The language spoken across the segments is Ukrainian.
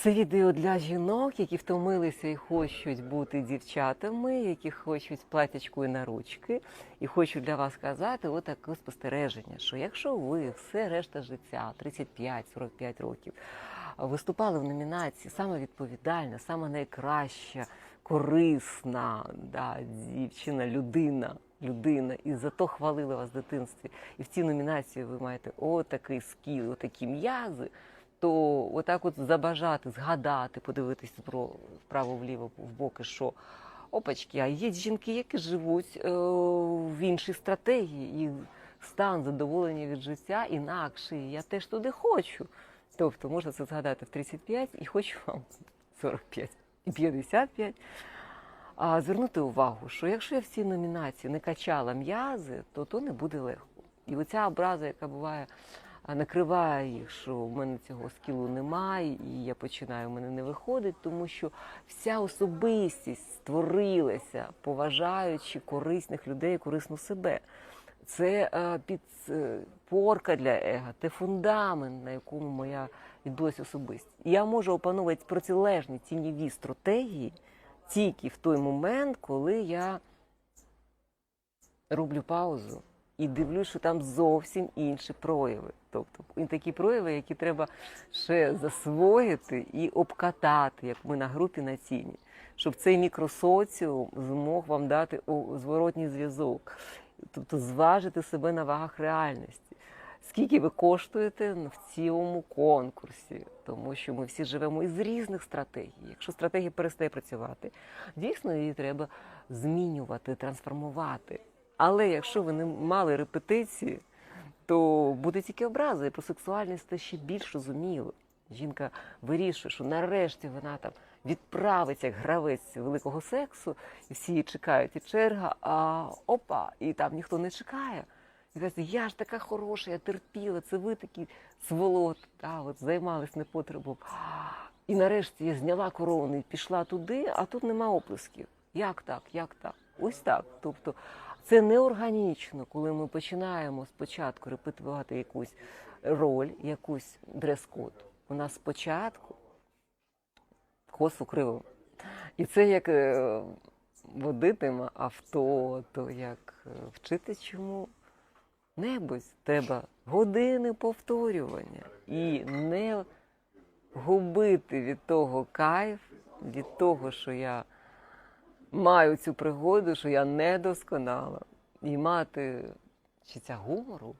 Це відео для жінок, які втомилися і хочуть бути дівчатами, які хочуть платячкою на ручки, і хочу для вас сказати отаке спостереження, що якщо ви все решта життя, 35-45 років, виступали в номінації саме відповідальна, саме найкраща, корисна да, дівчина, людина. Людина, і зато хвалили вас в дитинстві. І в цій номінації ви маєте отакий скіл, отакі м'язи, то отак от забажати, згадати, подивитись вправо-вліво в боки, що опачки, а є жінки, які живуть е, в іншій стратегії, їх стан задоволення від життя інакший. Я теж туди хочу. Тобто можна це згадати в 35 і хочу вам 45 і 55. А звернути увагу, що якщо я в цій номінації не качала м'язи, то то не буде легко. І оця образа, яка буває, накриває їх, що в мене цього скілу немає, і я починаю, в мене не виходить, тому що вся особистість створилася, поважаючи корисних людей, корисну себе. Це е, підпорка для ега, це фундамент, на якому моя відбулася особистість. Я можу опановувати протилежні тіньові стратегії тільки в той момент, коли я роблю паузу і дивлюсь, що там зовсім інші прояви. Тобто такі прояви, які треба ще засвоїти і обкатати, як ми на групі на ціні, щоб цей мікросоціум змог вам дати зворотній зв'язок, тобто зважити себе на вагах реальності. Скільки ви коштуєте в цілому конкурсі, тому що ми всі живемо із різних стратегій. Якщо стратегія перестає працювати, дійсно її треба змінювати, трансформувати. Але якщо ви не мали репетиції, то буде тільки образи, і про сексуальність це ще більш розуміло. Жінка вирішує, що нарешті вона там відправиться як гравець великого сексу, і всі її чекають, і черга, а опа, і там ніхто не чекає. І каже, я ж така хороша, я терпіла, це ви такі сволот, та, от займались непотребом. І нарешті я зняла корону і пішла туди, а тут нема оплесків. Як так? Як так? Ось так. Тобто це неорганічно, коли ми починаємо спочатку репетувати якусь роль, якусь дрес-код. У нас спочатку косу криво. І це як е, водитиме авто, то як е, вчити чому небудь треба години повторювання і не губити від того кайф, від того, що я маю цю пригоду, що я недосконала, і мати чуття гумору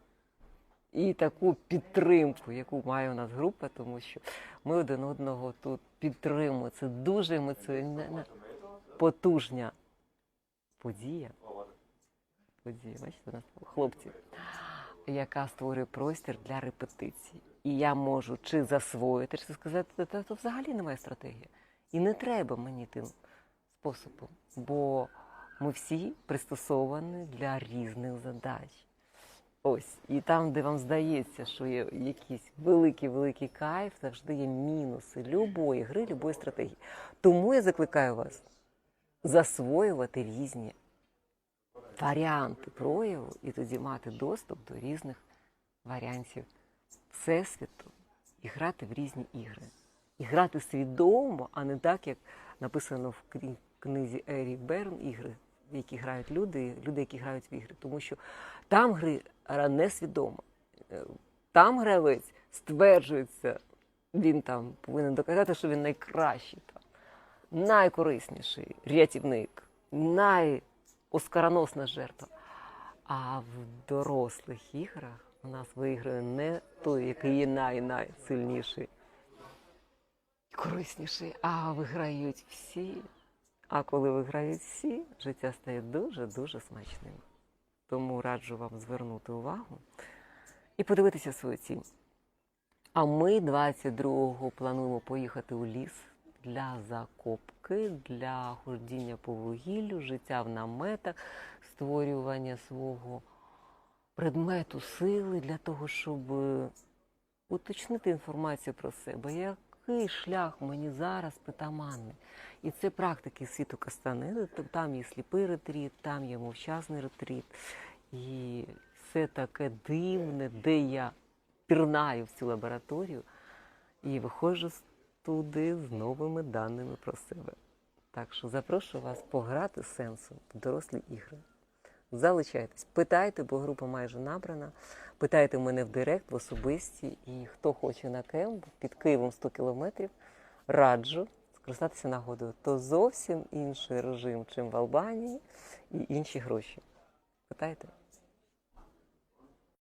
і таку підтримку, яку має у нас група, тому що ми один одного тут підтримуємо. Це дуже емоціональна, потужня подія. Подія, бачите, хлопці, яка створює простір для репетицій. І я можу чи засвоїти, чи сказати, то взагалі немає стратегії. І не треба мені тим способом, бо ми всі пристосовані для різних задач. Ось, і там, де вам здається, що є якийсь великий-великий кайф, завжди є мінуси любої гри, любої стратегії. Тому я закликаю вас засвоювати різні варіанти прояву і тоді мати доступ до різних варіантів всесвіту і грати в різні ігри. І грати свідомо, а не так, як написано в книзі Ерік Берн ігри, в які грають люди, люди, які грають в ігри. Тому що там гри гра несвідома. Е, Там гравець стверджується, він там повинен доказати, що він найкращий, там, найкорисніший рятівник, найоскароносна жертва. А в дорослих іграх у нас виграє не той, який є най-найсильніший, корисніший, а виграють всі. А коли виграють всі, життя стає дуже-дуже смачним. Тому раджу вам звернути увагу і подивитися свою цінь. А ми 22-го плануємо поїхати у ліс для закопки, для ходіння по вугіллю, життя в наметах, створювання свого предмету сили для того, щоб уточнити інформацію про себе. Який шлях мені зараз притаманний? І це практики світу Кастанеди. Там є сліпий ретріт, там є мовчазний ретріт. І все таке дивне, де я пірнаю в цю лабораторію і виходжу туди з новими даними про себе. Так що запрошую вас пограти сенсом в дорослі ігри. Залишайтесь, питайте, бо група майже набрана. Питайте мене в директ, в особисті. І хто хоче на кемп під Києвом 100 кілометрів, раджу скористатися нагодою. То зовсім інший режим, чим в Албанії, і інші гроші. Питайте.